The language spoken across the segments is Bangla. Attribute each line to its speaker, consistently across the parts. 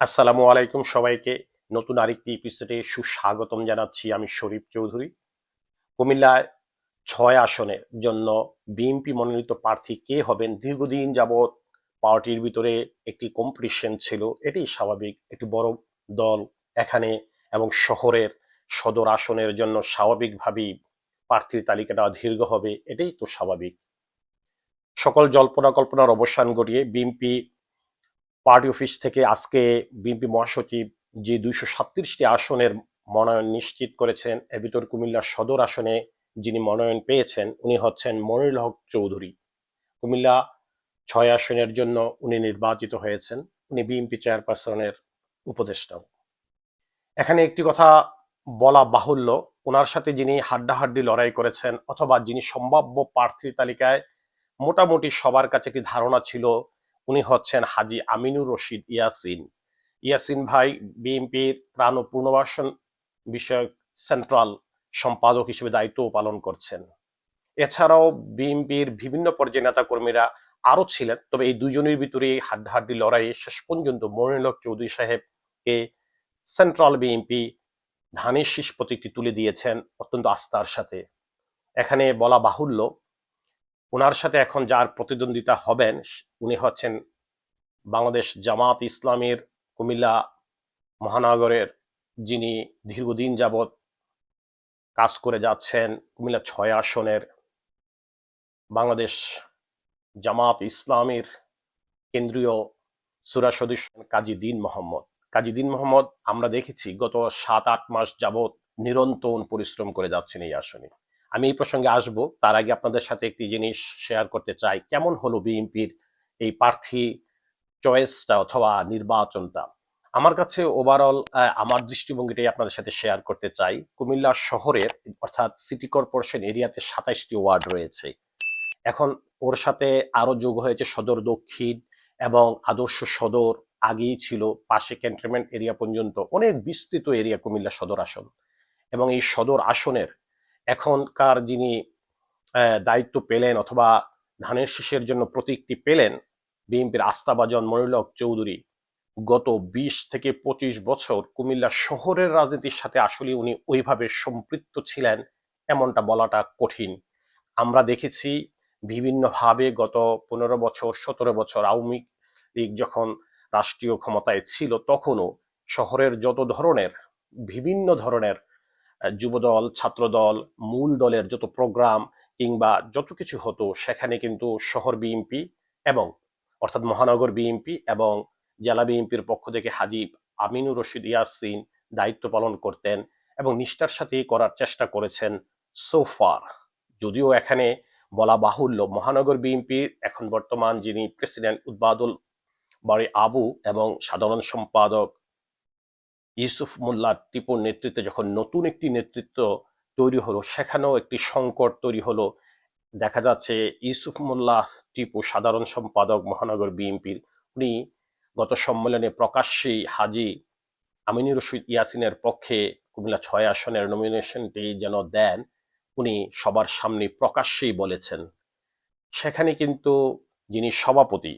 Speaker 1: আসসালামু আলাইকুম সবাইকে। নতুন আরেকটি এপিসোডে সুস্বাগতম জানাচ্ছি আমি শরীফ চৌধুরী। কুমিল্লায় ছয় আসনের জন্য বিএনপি মনোনীত প্রার্থী কে হবেন? দীর্ঘদিন যাবৎ পার্টির ভিতরে একটি কম্পিটিশন ছিল। এটি স্বাভাবিক। একটি বড় দল এখানে এবং শহরের সদর আসনের জন্য স্বাভাবিকভাবেই প্রার্থীর তালিকাটা দীর্ঘ হবে। এটাই তো স্বাভাবিক। সকল জল্পনা কল্পনার অবসান ঘটিয়ে বিএনপি পার্টি অফিস থেকে আজকে বিএনপি মহাসচিব যে দুইশো সাতত্রিশটি আসনের মনোনয়ন নিশ্চিত করেছেন এর ভিতর কুমিল্লা সদর আসনে যিনি মনোনয়ন পেয়েছেন, উনি হচ্ছেন মনিরুল হক চৌধুরী। কুমিল্লা ছয় আসনের জন্য উনি নির্বাচিত হয়েছেন, উনি বিএনপি চেয়ারপারসনের উপদেষ্টাও। এখানে একটি কথা বলা বাহুল্য, ওনার সাথে যিনি হাড্ডাহাড্ডি লড়াই করেছেন অথবা যিনি সম্ভাব্য প্রার্থীর তালিকায় মোটামুটি সবার কাছে একটি ধারণা ছিল উনি হচ্ছেন হাজি আমিনুর রশিদ ইয়াসিন। ইয়াসিন ভাই বিএনপির ত্রাণ ও পুনর্বাসন বিষয়ক সেন্ট্রাল সম্পাদক হিসেবে দায়িত্ব পালন করছেন। এছাড়াও বিএনপির বিভিন্ন পর্যায়ে নেতা কর্মীরা আরও ছিলেন, তবে এই দুজনের ভিতরে হাড্ডাহাড্ডি লড়াইয়ে শেষ পর্যন্ত মনিলক চৌধুরী সাহেবকে সেন্ট্রাল বিএনপি ধানের শীষ প্রতীকটি তুলে দিয়েছেন অত্যন্ত আস্থার সাথে। এখানে বলা বাহুল্য ওনার সাথে এখন যার প্রতিদ্বন্দ্বিতা হবেন, উনি হচ্ছেন বাংলাদেশ জামাত ইসলামের কুমিল্লা মহানগরের যিনি দীর্ঘদিন যাবৎ কাজ করে যাচ্ছেন, কুমিল্লা ছয় আসনের বাংলাদেশ জামাত ইসলামের কেন্দ্রীয় সুরা সদস্য কাজী দিন মোহাম্মদ। কাজী দিন মোহাম্মদ আমরা দেখেছি গত সাত আট মাস যাবৎ নিরন্তর পরিশ্রম করে যাচ্ছেন এই আসনে। আমি এই প্রসঙ্গে আসব। তার আগে আপনাদের সাথে একটি জিনিস শেয়ার করতে চাই। কেমন হলো বিএনপির এই প্রার্থী চয়েসটা অথবা নির্বাচনটা? আমার কাছে ওভারঅল আমার দৃষ্টিভঙ্গিটাই আপনাদের সাথে শেয়ার করতে চাই। কুমিল্লা শহরের, অর্থাৎ সিটি কর্পোরেশন এরিয়াতে সাতাইশটি ওয়ার্ড রয়েছে। এখন ওর সাথে আরও যোগ হয়েছে সদর দক্ষিণ এবং আদর্শ সদর আগেই ছিল, পাশে ক্যান্টনমেন্ট এরিয়া পর্যন্ত। অনেক বিস্তৃত এরিয়া কুমিল্লা সদর আসন। এবং এই সদর আসনের এখনকার যিনি দায়িত্ব পেলেন অথবা ধানের শীষের জন্য প্রতীকটি পেলেন, বিএনপির আস্থাভাজন মনিলক চৌধুরী, গত বিশ থেকে পঁচিশ বছর কুমিল্লা শহরের রাজনীতির সাথে আসলে উনি ওইভাবে সম্পৃক্ত ছিলেন, এমনটা বলাটা কঠিন। আমরা দেখেছি বিভিন্নভাবে গত পনেরো বছর, সতেরো বছর আওয়ামী লীগ যখন রাষ্ট্রীয় ক্ষমতায় ছিল, তখনও শহরের যত ধরনের, বিভিন্ন ধরনের যুবদল, ছাত্রদল, মূল দলের যত প্রোগ্রাম কিংবা যত কিছু হতো, সেখানে কিন্তু শহর বিএনপি এবং অর্থাৎ মহানগর বিএনপি এবং জেলা বিএনপির পক্ষ থেকে হাজিব আমিনুর রশিদ ইয়াসিন দায়িত্ব পালন করতেন এবং নিষ্ঠার সাথে করার চেষ্টা করেছেন সোফার যদিও এখানে বলা বাহুল্য, মহানগর বিএনপির এখন বর্তমান যিনি প্রেসিডেন্ট উদ্বাদুল বাড়ি আবু এবং সাধারণ সম্পাদক ইউসুফ মোল্লা টিপুর নেতৃত্বে যখন নতুন একটি নেতৃত্ব তৈরি হলো, সেখানেও একটি সংকট তৈরি হলো। দেখা যাচ্ছে ইউসুফ মোল্লা টিপু সাধারণ সম্পাদক মহানগর বিএনপির। উনি গত সম্মেলনে প্রকাশ্যেই হাজি আমিনুর রশিদ ইয়াসিনের পক্ষে কুমিল্লা ছয় আসনের নমিনেশনটি যেন দেন, উনি সবার সামনে প্রকাশ্যেই বলেছেন। সেখানে কিন্তু যিনি সভাপতি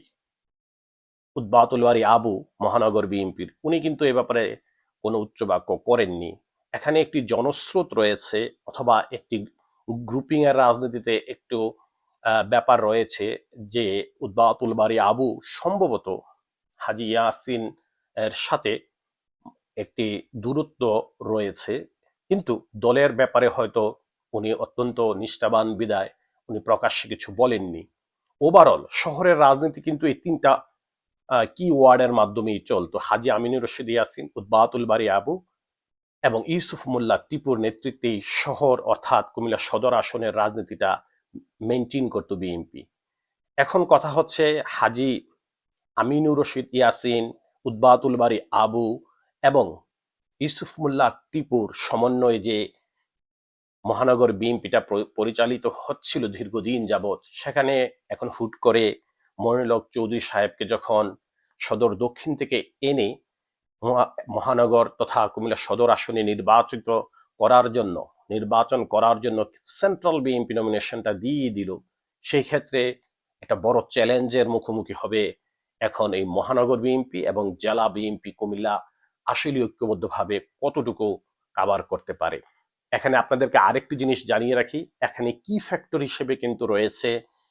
Speaker 1: উদ্বাতুলওয়ারি আবু মহানগর বিএনপির, উনি কিন্তু এ ব্যাপারে কোনো উচ্চবাক্য করেননি এখানে একটি জনস্রোত রয়েছে অথবা একটি গ্রুপিং এর রাজনীতিতে একটু ব্যাপার রয়েছে যে উদ্বাতুল বাড়ি আবু সম্ভবত হাজি ইয়াসিন এর সাথে একটি দূরত্ব রয়েছে। কিন্তু দলের ব্যাপারে হয়তো উনি অত্যন্ত নিষ্ঠাবান বিদায়, উনি প্রকাশ্যে কিছু বলেননি। ওভারঅল শহরের রাজনীতি কিন্তু এই তিনটা কি ওয়ার্ডের মাধ্যমেই চলতো হাজি আমিনুর রশিদ ইয়াসিন উদ্বাতুল বাড়ি আবু এবং ইউসুফ মোল্লা টিপুর নেতৃত্বে শহর অর্থাৎ কুমিল্লা সদর আসনের রাজনীতিটা মেনটেন করত বিএনপি এখন কথা হচ্ছে হাজি আমিনুর রশিদ ইয়াসিন উদ্বাতুল বাড়ি আবু এবং ইউসুফ মোল্লা টিপুর সমন্বয়ে যে মহানগর বিএনপিটা পরিচালিত হচ্ছিল দীর্ঘদিন যাবৎ, সেখানে এখন হুট করে মনিলক চৌধুরী সাহেবকে যখন সদর দক্ষিণ থেকে এনে মহানগর তথা কুমিল্লা সদর আসনে নির্বাচিত করার জন্য, নির্বাচন করার জন্য সেন্ট্রাল বিএনপি নমিনেশনটা দিয়ে দিল। সেই ক্ষেত্রে একটা বড় চ্যালেঞ্জের মুখোমুখি হবে এখন এই মহানগর বিএনপি এবং জেলা বিএনপি কুমিল্লা আসলে ঐক্যবদ্ধভাবে কতটুকু কাবার করতে পারে। এখানে আপনাদেরকে আরেকটি জিনিস জানিয়ে রাখি, এখানে কি ফ্যাক্টর হিসেবে কিন্তু রয়েছে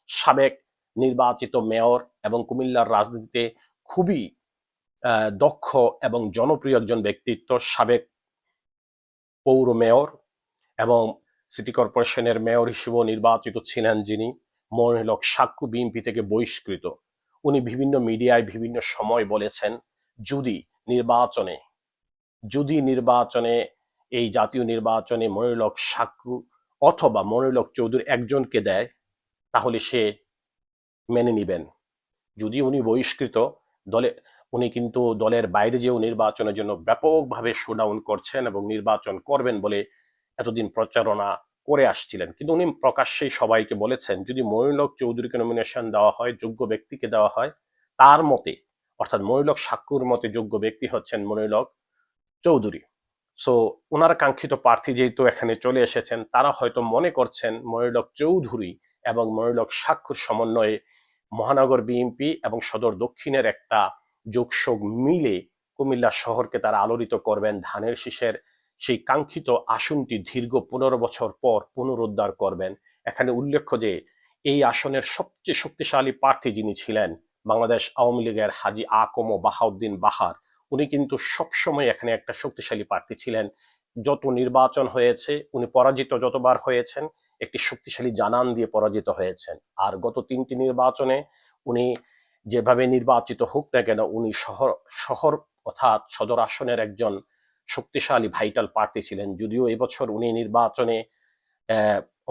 Speaker 1: সাবেক নির্বাচিত মেয়র এবং কুমিল্লার রাজনীতিতে খুবই দক্ষ এবং জনপ্রিয় একজন ব্যক্তিত্ব, সাবেক পৌর মেয়র এবং সিটি কর্পোরেশনের মেয়র হিসেবেও নির্বাচিত ছিলেন যিনি। মনিলক সাক্ষ্য বিএনপি থেকে বহিষ্কৃত। উনি বিভিন্ন মিডিয়ায় বিভিন্ন সময় বলেছেন, যদি নির্বাচনে যদি নির্বাচনে, এই জাতীয় নির্বাচনে মনিলক সাক্ষ্য অথবা মনিলক চৌধুরী একজনকে দেয়, তাহলে সে মেনে নিবেন। যদি উনি বহিষ্কৃত দলে, উনি কিন্তু দলের বাইরে যেও নির্বাচনের জন্য ব্যাপকভাবে শোডাউন করছেন এবং নির্বাচন করবেন বলে এতদিন প্রচারণা করে আসছিলেন। কিন্তু উনি প্রকাশ্যেই সবাইকে বলেছেন, যদি মনিলক চৌধুরীকে নমিনেশন দেওয়া হয়, যোগ্য ব্যক্তিকে দেওয়া হয়, তার মতে, অর্থাৎ মনিলক সাক্ষুর মতে যোগ্য ব্যক্তি হচ্ছেন মনিলক চৌধুরী। সো ওনার কাঙ্ক্ষিত প্রার্থী যেহেতু এখানে চলে এসেছেন, তারা হয়তো মনে করছেন মনিলক চৌধুরী এবং মনিলক সাক্ষুর সমন্বয়ে মহানগর বিএনপি এবং সদর দক্ষিণের একটা যোগসোগ মিলে কুমিল্লা শহরকে তারা আলোড়িত করবেন ধানের শীষের সেই কাঙ্ক্ষিত আসনটি দীর্ঘ পনেরো বছর পর পুনরুদ্ধার করবেন। এখানে উল্লেখ্য যে, এই আসনের সবচেয়ে শক্তিশালী প্রার্থী যিনি ছিলেন বাংলাদেশ আওয়ামী লীগের হাজি আকম ও বাহাউদ্দিন বাহার, উনি কিন্তু সবসময় এখানে একটা শক্তিশালী প্রার্থী ছিলেন। যত নির্বাচন হয়েছে, উনি পরাজিত যতবার হয়েছেন একটি শক্তিশালী জানান দিয়ে পরাজিত হয়েছেন। আর গত তিনটি নির্বাচনে উনি যেভাবে নির্বাচিত হোক না কেন, উনি শহর শহর অর্থাৎ সদর আসনের একজন শক্তিশালী ভাইটাল প্রার্থী ছিলেন। যদিও এবছর উনি নির্বাচনে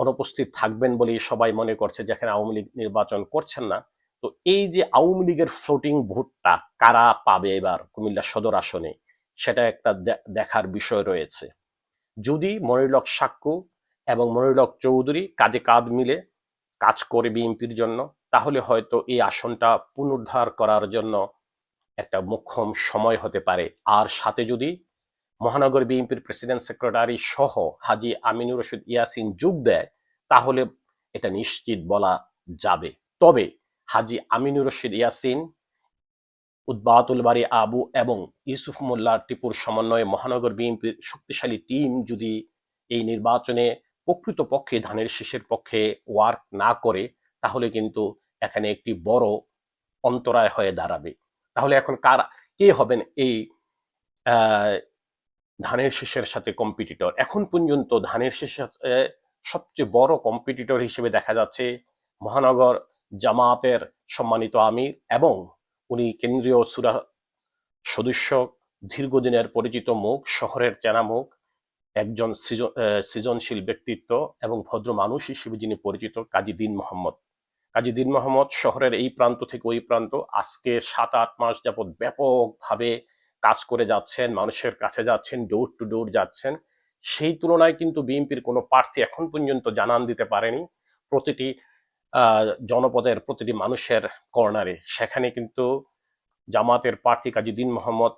Speaker 1: অনুপস্থিত থাকবেন বলেই সবাই মনে করছে যেখানে আওয়ামী লীগ নির্বাচন করছেন না। তো এই যে আওয়ামী লীগের ফ্লোটিং ভোটটা কারা পাবে এবার কুমিল্লা সদর আসনে, সেটা একটা দেখার বিষয় রয়েছে। যদি মনিরলক সাক্ষ্য এবং মনিরলক চৌধুরী কাজে কাঁধ মিলে কাজ করে বিএনপির জন্য, তাহলে হয়তো এই আসনটা পুনরুদ্ধার করার জন্য একটা মোক্ষম সময় হতে পারে। আর সাথে যদি মহানগর বিএনপির প্রেসিডেন্ট সেক্রেটারি সহ হাজি আমিনুর রশিদ ইয়াসিন যোগ দেয়, তাহলে এটা নিশ্চিত বলা যাবে। তবে হাজি আমিনুর রশিদ ইয়াসিন উদ্বাতুল বাড়ি আবু এবং ইউসুফ মোল্লা টিপুর সমন্বয়ে মহানগর বিএনপির শক্তিশালী টিম যদি এই নির্বাচনে প্রকৃতপক্ষে ধানের শীষের পক্ষে ওয়ার্ক না করে, তাহলে কিন্তু এখানে একটি বড় অন্তরায় হয়ে দাঁড়াবে। তাহলে এখন কার, কে হবেন এই ধানের শীষের সাথে কম্পিটিটর এখন পর্যন্ত ধানের শীষের সবচেয়ে বড় কম্পিটিটর হিসেবে দেখা যাচ্ছে মহানগর জামায়াতের সম্মানিত আমির এবং উনি কেন্দ্রীয় সুরা সদস্য, দীর্ঘদিনের পরিচিত মুখ, শহরের চেনা মুখ একজন সৃজ- সৃজনশীল ব্যক্তিত্ব এবং ভদ্র মানুষ হিসেবে যিনি পরিচিত, কাজী দিন মোহাম্মদ। কাজী দিন মোহাম্মদ শহরের এই প্রান্ত থেকে ওই প্রান্ত আজকে সাত আট মাস যাবৎ ব্যাপকভাবে কাজ করে যাচ্ছেন, মানুষের কাছে যাচ্ছেন, ডোর টু ডোর যাচ্ছেন। সেই তুলনায় কিন্তু বিএনপির কোনো প্রার্থী এখন পর্যন্ত জানান দিতে পারেনি। প্রতিটি জনপদের প্রতিটি মানুষের কর্নারে। সেখানে কিন্তু জামাতের প্রার্থী কাজী দিন মোহাম্মদ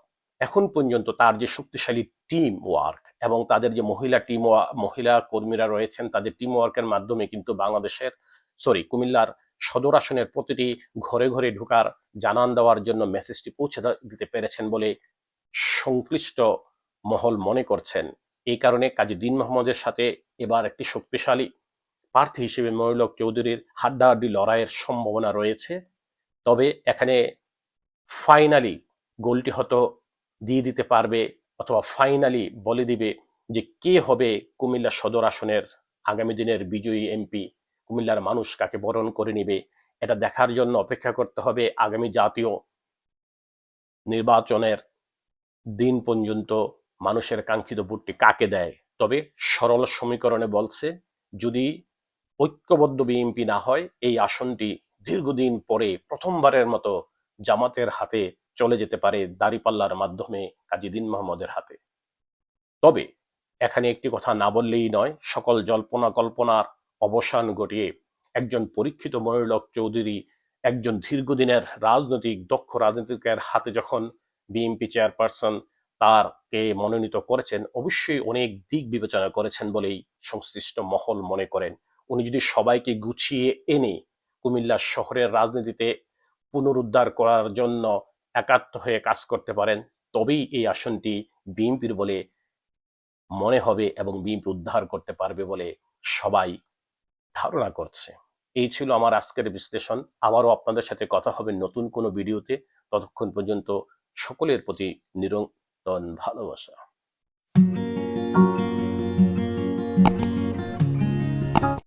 Speaker 1: এখন পর্যন্ত তার যে শক্তিশালী টিম ওয়ার্ক এবং তাদের যে মহিলা টিম মহিলা কর্মীরা রয়েছেন, তাদের টিম ওয়ার্কের মাধ্যমে কিন্তু বাংলাদেশের সরি কুমিল্লার সদর আসনের প্রতিটি ঘরে ঘরে ঢোকার জানান দেওয়ার জন্য মেসেজটি পৌঁছে দিতে পেরেছেন বলে সংশ্লিষ্ট মহল মনে করছেন। এই কারণে কাজী দিন মোহাম্মদের সাথে এবার একটি শক্তিশালী প্রার্থী হিসেবে মহিলক চৌধুরীর হাড্ডাহাড্ডি লড়াইয়ের সম্ভাবনা রয়েছে। তবে এখানে ফাইনালি গোলটি হয়তো দিয়ে দিতে পারবে অথবা ফাইনালি বলে দিবে যে কে হবে কুমিল্লা সদর আসনের আগামী দিনের বিজয়ী এমপি কুমিল্লার মানুষ কাকে বরণ করে নিবে? এটা দেখার জন্য অপেক্ষা করতে হবে আগামী জাতীয় নির্বাচনের দিন পর্যন্ত মানুষের কাঙ্ক্ষিত ভোটটি কাকে দেয়? তবে সরল সমীকরণে বলছে, যদি ঐক্যবদ্ধ বিএনপি না হয়, এই আসনটি দীর্ঘদিন পরে প্রথমবারের মতো জামাতের হাতে চলে যেতে পারে দাড়িপাল্লার মাধ্যমে কাজী দিন মোহাম্মদের হাতে। তবে এখানে একটি কথা না বললেই নয়, সকল জল্পনা কল্পনার অবসান ঘটিয়ে একজন পরীক্ষিত মনিরলক চৌধুরী একজন দীর্ঘদিনের রাজনৈতিক দক্ষ রাজনীতিকের হাতে যখন বিএনপি চেয়ারপারসন তারকে মনোনীত করেছেন, অবশ্যই অনেক দিক বিবেচনা করেছেন বলেই সংশ্লিষ্ট মহল মনে করেন। উনি যদি সবাইকে গুছিয়ে এনে কুমিল্লা শহরের রাজনীতিতে পুনরুদ্ধার করার জন্য একাত্ম হয়ে কাজ করতে পারেন, তবেই এই আসনটি বিএনপির বলে মনে হবে এবং বিএনপি উদ্ধার করতে পারবে বলে সবাই ধারণা করছে। এই ছিল আমার আজকের বিশ্লেষণ। আবারও আপনাদের সাথে কথা হবে নতুন কোনো ভিডিওতে। ততক্ষণ পর্যন্ত সকলের প্রতি নিরন্তন ভালোবাসা।